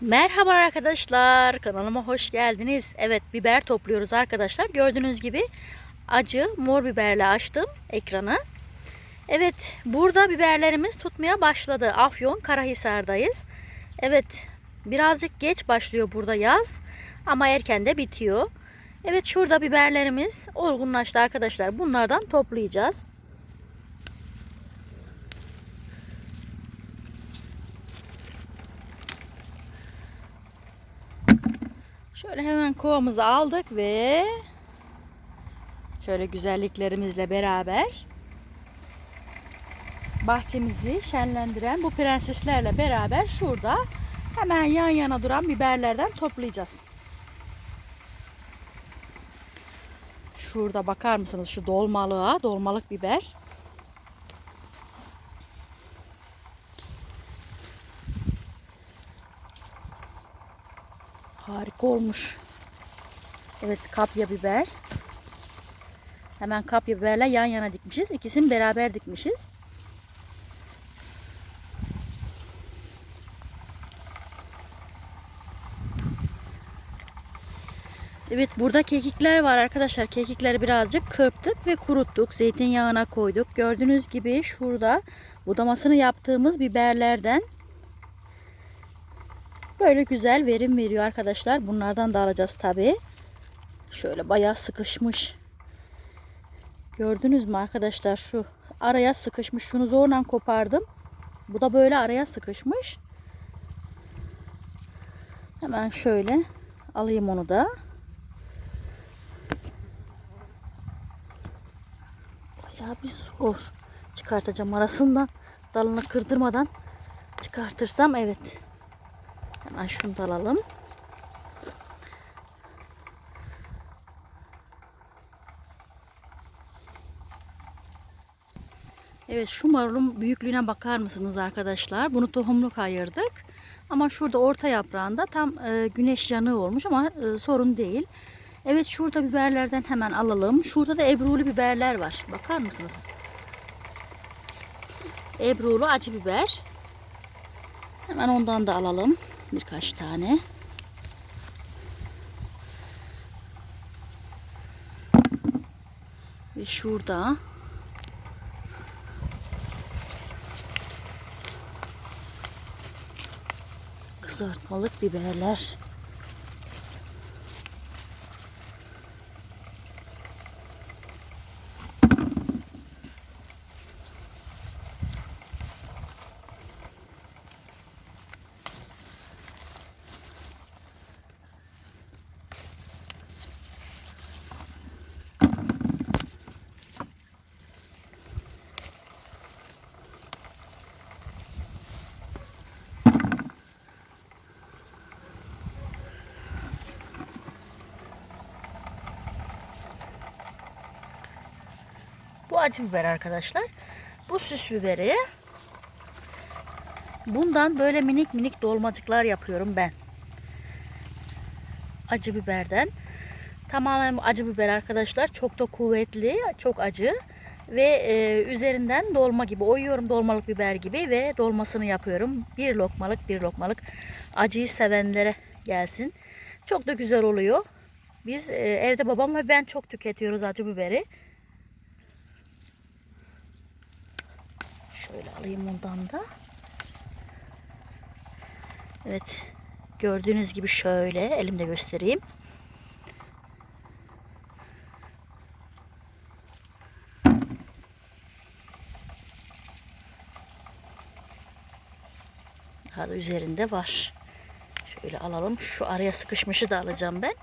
Merhaba arkadaşlar kanalıma hoş geldiniz. Evet biber topluyoruz arkadaşlar. Gördüğünüz gibi acı mor biberle açtım ekranı. Evet burada biberlerimiz tutmaya başladı. Afyon Karahisar'dayız. Evet birazcık geç başlıyor burada yaz ama erken de bitiyor. Evet şurada biberlerimiz olgunlaştı arkadaşlar. Bunlardan toplayacağız. Şöyle hemen kovamızı aldık ve şöyle güzelliklerimizle beraber bahçemizi şenlendiren bu prenseslerle beraber şurada hemen yan yana duran biberlerden toplayacağız. Şurada bakar mısınız şu dolmalığa, dolmalık biber. Olmuş. Evet kapya biber. Hemen kapya biberle yan yana dikmişiz. İkisini beraber dikmişiz. Evet burada kekikler var arkadaşlar. Kekikleri birazcık kırptık ve kuruttuk. Zeytinyağına koyduk. Gördüğünüz gibi şurada budamasını yaptığımız biberlerden Böyle güzel verim veriyor arkadaşlar. Bunlardan da alacağız tabi. Şöyle bayağı sıkışmış. Gördünüz mü arkadaşlar şu araya sıkışmış. Şunu zorla kopardım. Bu da böyle araya sıkışmış. Hemen şöyle alayım onu da. Bayağı bir zor. Çıkartacağım arasından. Dalını kırdırmadan çıkartırsam evet. Hemen şunu da alalım. Evet şu marulun büyüklüğüne bakar mısınız arkadaşlar? Bunu tohumluk ayırdık. Ama şurada orta yaprağında tam e, güneş yanığı olmuş ama e, sorun değil. Evet şurada biberlerden hemen alalım. Şurada da ebrulu biberler var. Bakar mısınız? Ebrulu acı biber. Hemen ondan da alalım birkaç tane. Ve şurada kızartmalık biberler. Bu acı biber arkadaşlar. Bu süs biberi. Bundan böyle minik minik dolmacıklar yapıyorum ben. Acı biberden. Tamamen acı biber arkadaşlar. Çok da kuvvetli, çok acı. Ve e, üzerinden dolma gibi oyuyorum dolmalık biber gibi ve dolmasını yapıyorum. Bir lokmalık bir lokmalık acıyı sevenlere gelsin. Çok da güzel oluyor. Biz e, evde babam ve ben çok tüketiyoruz acı biberi. Şöyle alayım ondan da. Evet. Gördüğünüz gibi şöyle elimde göstereyim. Daha da üzerinde var. Şöyle alalım. Şu araya sıkışmışı da alacağım ben.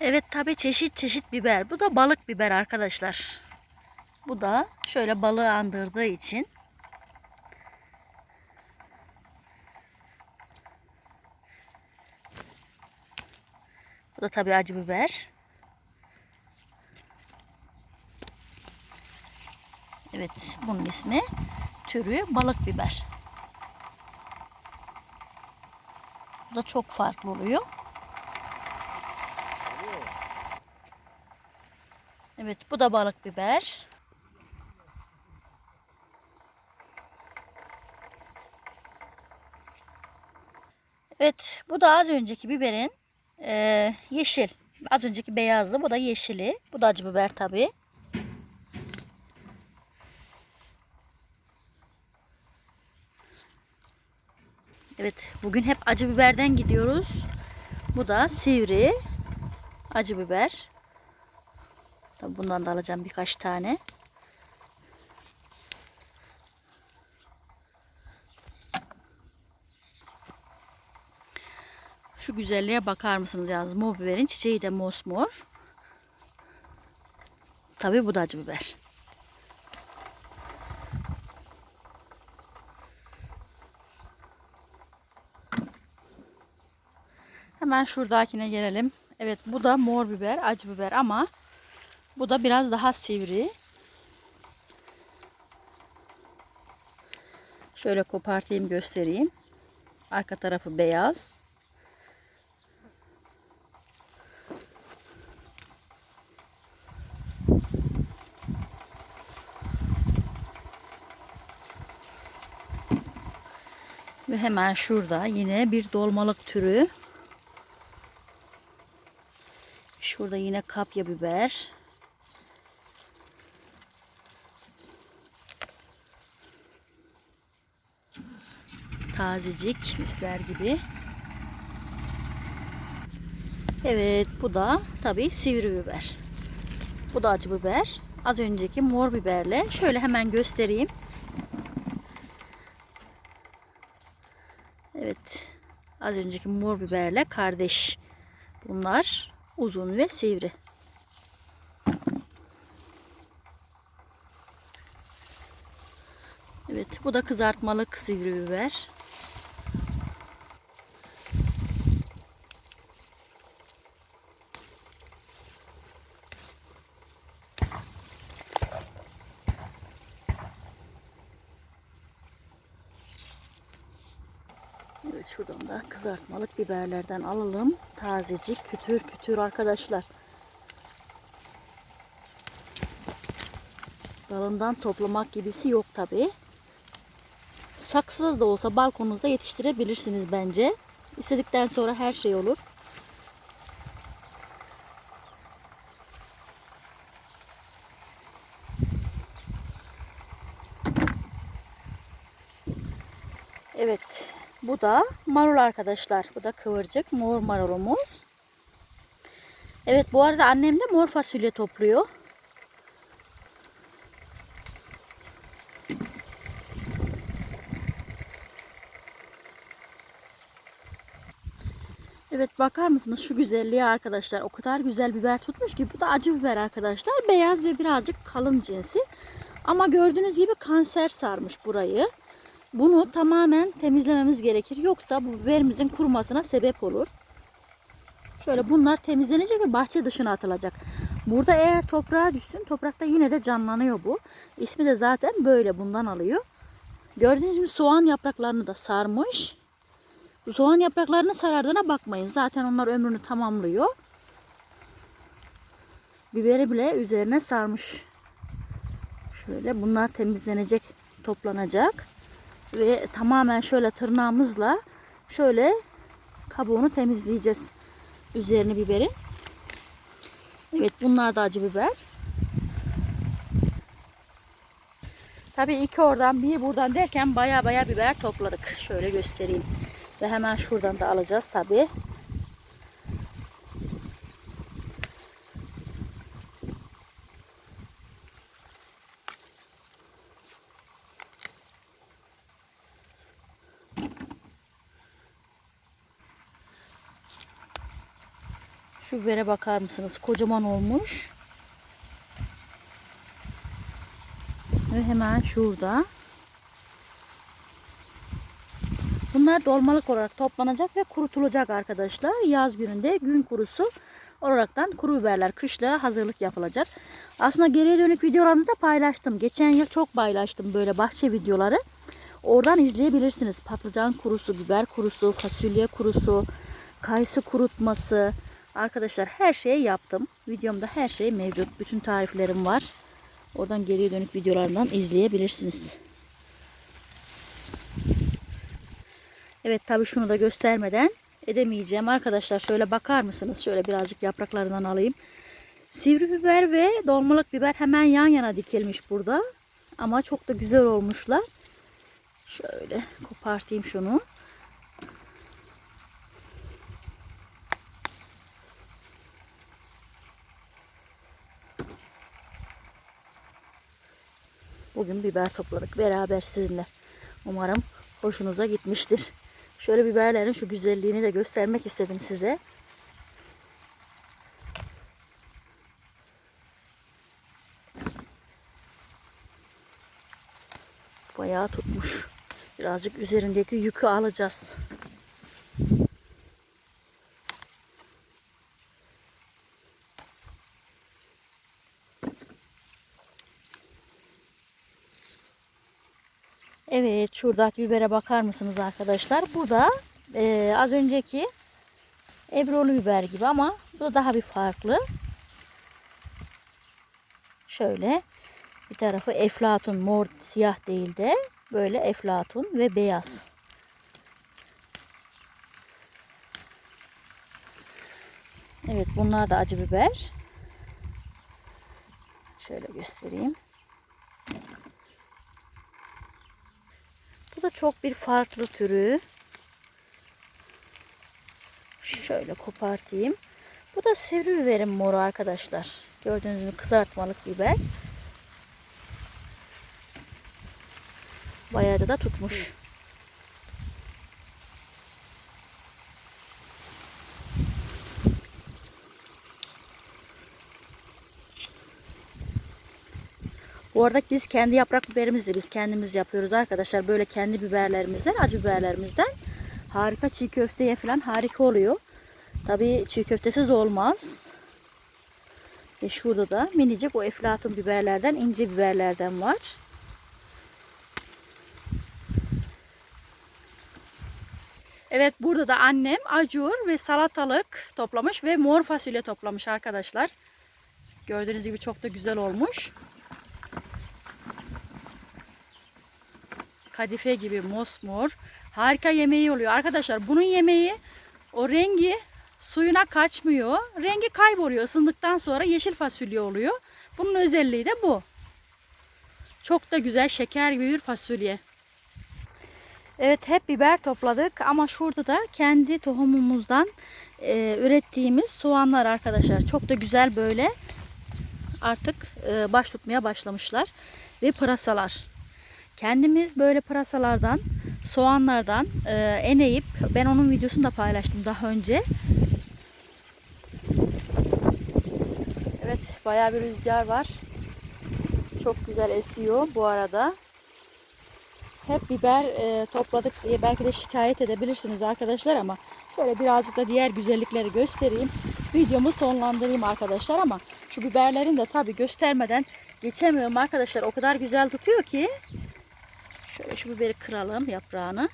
Evet tabi çeşit çeşit biber. Bu da balık biber arkadaşlar. Bu da şöyle balığı andırdığı için Bu da tabii acı biber. Evet, bunun ismi türü balık biber. Bu da çok farklı oluyor. Evet, bu da balık biber. Evet bu da az önceki biberin e, yeşil. Az önceki beyazdı bu da yeşili. Bu da acı biber tabii. Evet bugün hep acı biberden gidiyoruz. Bu da sivri acı biber. Tabii bundan da alacağım birkaç tane. Şu güzelliğe bakar mısınız yalnız mor biberin çiçeği de mosmor. Tabii bu da acı biber. Hemen şuradakine gelelim. Evet bu da mor biber, acı biber ama bu da biraz daha sivri. Şöyle kopartayım göstereyim. Arka tarafı beyaz. Ve hemen şurada yine bir dolmalık türü. Şurada yine kapya biber. Tazecik misler gibi. Evet bu da tabii sivri biber. Bu da acı biber. Az önceki mor biberle şöyle hemen göstereyim. Evet. Az önceki mor biberle kardeş. Bunlar uzun ve sivri. Evet, bu da kızartmalık sivri biber. Evet şuradan da kızartmalık biberlerden alalım. Tazecik, kütür kütür arkadaşlar. Dalından toplamak gibisi yok tabi. Saksıda da olsa balkonunuzda yetiştirebilirsiniz bence. İstedikten sonra her şey olur. Evet. Bu da marul arkadaşlar. Bu da kıvırcık mor marulumuz. Evet bu arada annem de mor fasulye topluyor. Evet bakar mısınız şu güzelliğe arkadaşlar. O kadar güzel biber tutmuş ki bu da acı biber arkadaşlar. Beyaz ve birazcık kalın cinsi. Ama gördüğünüz gibi kanser sarmış burayı. Bunu tamamen temizlememiz gerekir. Yoksa bu biberimizin kurumasına sebep olur. Şöyle bunlar temizlenecek ve bahçe dışına atılacak. Burada eğer toprağa düşsün toprakta yine de canlanıyor bu. İsmi de zaten böyle bundan alıyor. Gördüğünüz gibi soğan yapraklarını da sarmış. Soğan yapraklarını sarardığına bakmayın. Zaten onlar ömrünü tamamlıyor. Biberi bile üzerine sarmış. Şöyle bunlar temizlenecek, toplanacak ve tamamen şöyle tırnağımızla şöyle kabuğunu temizleyeceğiz üzerini biberin. Evet bunlar da acı biber. Tabii iki oradan bir buradan derken baya baya biber topladık. Şöyle göstereyim. Ve hemen şuradan da alacağız tabii. Bibere bakar mısınız? Kocaman olmuş. Ve hemen şurada. Bunlar dolmalık olarak toplanacak ve kurutulacak arkadaşlar. Yaz gününde gün kurusu olaraktan kuru biberler kışla hazırlık yapılacak. Aslında geriye dönük videolarımı da paylaştım. Geçen yıl çok paylaştım böyle bahçe videoları. Oradan izleyebilirsiniz. Patlıcan kurusu, biber kurusu, fasulye kurusu, kayısı kurutması, Arkadaşlar her şeyi yaptım. Videomda her şey mevcut. Bütün tariflerim var. Oradan geriye dönük videolarından izleyebilirsiniz. Evet tabii şunu da göstermeden edemeyeceğim. Arkadaşlar şöyle bakar mısınız? Şöyle birazcık yapraklarından alayım. Sivri biber ve dolmalık biber hemen yan yana dikilmiş burada. Ama çok da güzel olmuşlar. Şöyle kopartayım şunu. Bugün biber topladık beraber sizinle. Umarım hoşunuza gitmiştir. Şöyle biberlerin şu güzelliğini de göstermek istedim size. Bayağı tutmuş. Birazcık üzerindeki yükü alacağız. Evet şuradaki bibere bakar mısınız arkadaşlar? Bu da e, az önceki ebrolu biber gibi ama bu da daha bir farklı. Şöyle bir tarafı eflatun mor siyah değil de böyle eflatun ve beyaz. Evet bunlar da acı biber. Şöyle göstereyim. Bu da çok bir farklı türü. Şöyle kopartayım. Bu da sivri biberin moru arkadaşlar. Gördüğünüz gibi kızartmalık biber. Bayağı da tutmuş. Bu arada biz kendi yaprak biberimizi biz kendimiz yapıyoruz arkadaşlar. Böyle kendi biberlerimizden, acı biberlerimizden harika çiğ köfteye falan harika oluyor. Tabii çiğ köftesiz olmaz. Ve şurada da minicik o eflatun biberlerden, ince biberlerden var. Evet burada da annem acur ve salatalık toplamış ve mor fasulye toplamış arkadaşlar. Gördüğünüz gibi çok da güzel olmuş. Kadife gibi mosmor. Harika yemeği oluyor. Arkadaşlar bunun yemeği o rengi suyuna kaçmıyor. Rengi kayboluyor. Isındıktan sonra yeşil fasulye oluyor. Bunun özelliği de bu. Çok da güzel şeker gibi bir fasulye. Evet hep biber topladık ama şurada da kendi tohumumuzdan e, ürettiğimiz soğanlar arkadaşlar. Çok da güzel böyle artık e, baş tutmaya başlamışlar. Ve pırasalar. Kendimiz böyle pırasalardan, soğanlardan e, eneyip ben onun videosunu da paylaştım daha önce. Evet bayağı bir rüzgar var. Çok güzel esiyor bu arada. Hep biber e, topladık diye belki de şikayet edebilirsiniz arkadaşlar ama şöyle birazcık da diğer güzellikleri göstereyim. Videomu sonlandırayım arkadaşlar ama şu biberlerin de tabi göstermeden geçemiyorum arkadaşlar. O kadar güzel tutuyor ki. Şöyle şu biberi kıralım yaprağını.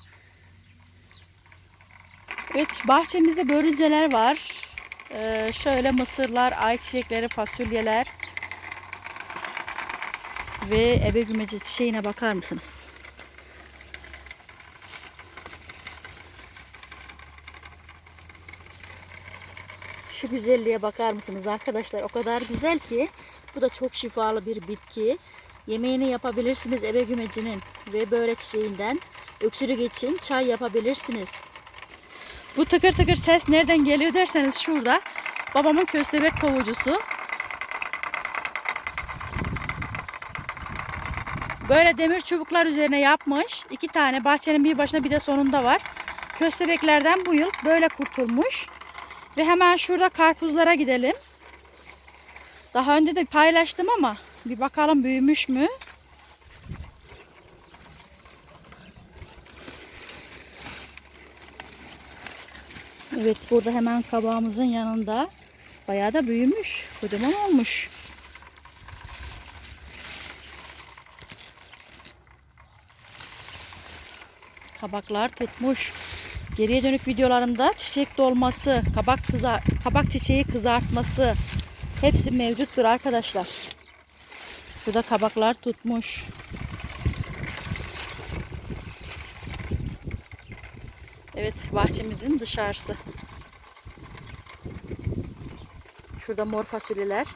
Evet bahçemizde börülceler var. Ee, şöyle mısırlar, ayçiçekleri, fasulyeler ve ebe gümeci çiçeğine bakar mısınız? Şu güzelliğe bakar mısınız arkadaşlar? O kadar güzel ki bu da çok şifalı bir bitki. Yemeğini yapabilirsiniz ebe gümecinin ve börek çiçeğinden. Öksürük için çay yapabilirsiniz. Bu tıkır tıkır ses nereden geliyor derseniz şurada babamın köstebek kovucusu. Böyle demir çubuklar üzerine yapmış. İki tane bahçenin bir başına bir de sonunda var. Köstebeklerden bu yıl böyle kurtulmuş. Ve hemen şurada karpuzlara gidelim. Daha önce de paylaştım ama bir bakalım büyümüş mü? Evet burada hemen kabağımızın yanında bayağı da büyümüş. Kocaman olmuş. Kabaklar tutmuş. Geriye dönük videolarımda çiçek dolması, kabak kızar kabak çiçeği kızartması hepsi mevcuttur arkadaşlar. Şurada kabaklar tutmuş. Evet bahçemizin dışarısı. Şurada mor fasulyeler.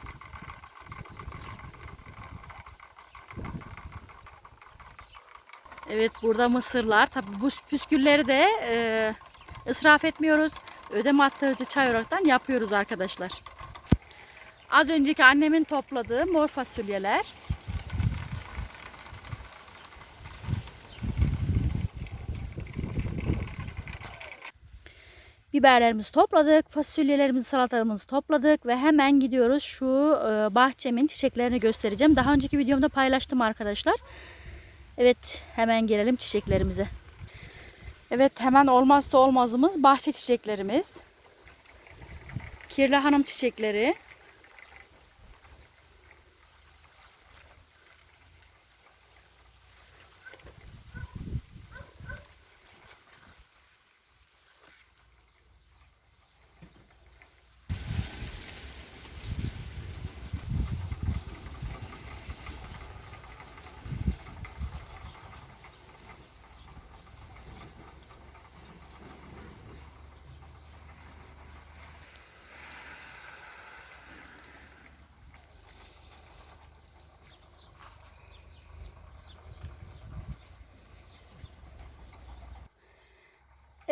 Evet burada mısırlar. Tabi bu püskülleri de e, ısraf etmiyoruz. Ödeme attırıcı çay olaraktan yapıyoruz arkadaşlar. Az önceki annemin topladığı mor fasulyeler. Biberlerimizi topladık, fasulyelerimizi, salatalarımızı topladık ve hemen gidiyoruz şu e, bahçemin çiçeklerini göstereceğim. Daha önceki videomda paylaştım arkadaşlar. Evet, hemen gelelim çiçeklerimize. Evet, hemen olmazsa olmazımız bahçe çiçeklerimiz. Kirli hanım çiçekleri.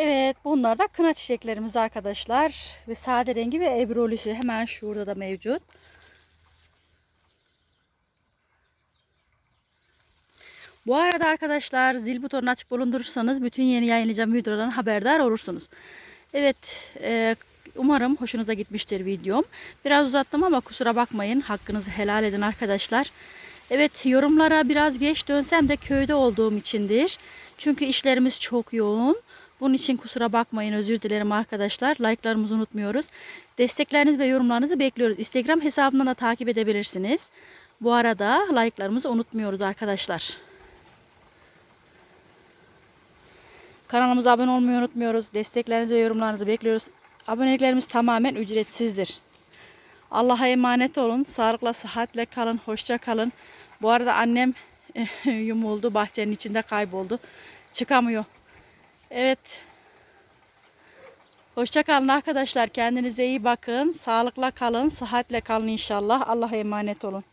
Evet bunlar da kına çiçeklerimiz arkadaşlar. Ve sade rengi ve ebrolisi hemen şurada da mevcut. Bu arada arkadaşlar zil butonunu açık bulundurursanız bütün yeni yayınlayacağım videolardan haberdar olursunuz. Evet e, umarım hoşunuza gitmiştir videom. Biraz uzattım ama kusura bakmayın hakkınızı helal edin arkadaşlar. Evet yorumlara biraz geç dönsem de köyde olduğum içindir. Çünkü işlerimiz çok yoğun. Bunun için kusura bakmayın özür dilerim arkadaşlar. Like'larımızı unutmuyoruz. Destekleriniz ve yorumlarınızı bekliyoruz. Instagram hesabından da takip edebilirsiniz. Bu arada like'larımızı unutmuyoruz arkadaşlar. Kanalımıza abone olmayı unutmuyoruz. Desteklerinizi ve yorumlarınızı bekliyoruz. Aboneliklerimiz tamamen ücretsizdir. Allah'a emanet olun. Sağlıkla, sıhhatle kalın. Hoşça kalın. Bu arada annem yumuldu. Bahçenin içinde kayboldu. Çıkamıyor. Evet. Hoşça kalın arkadaşlar. Kendinize iyi bakın. Sağlıkla kalın. Sıhhatle kalın inşallah. Allah'a emanet olun.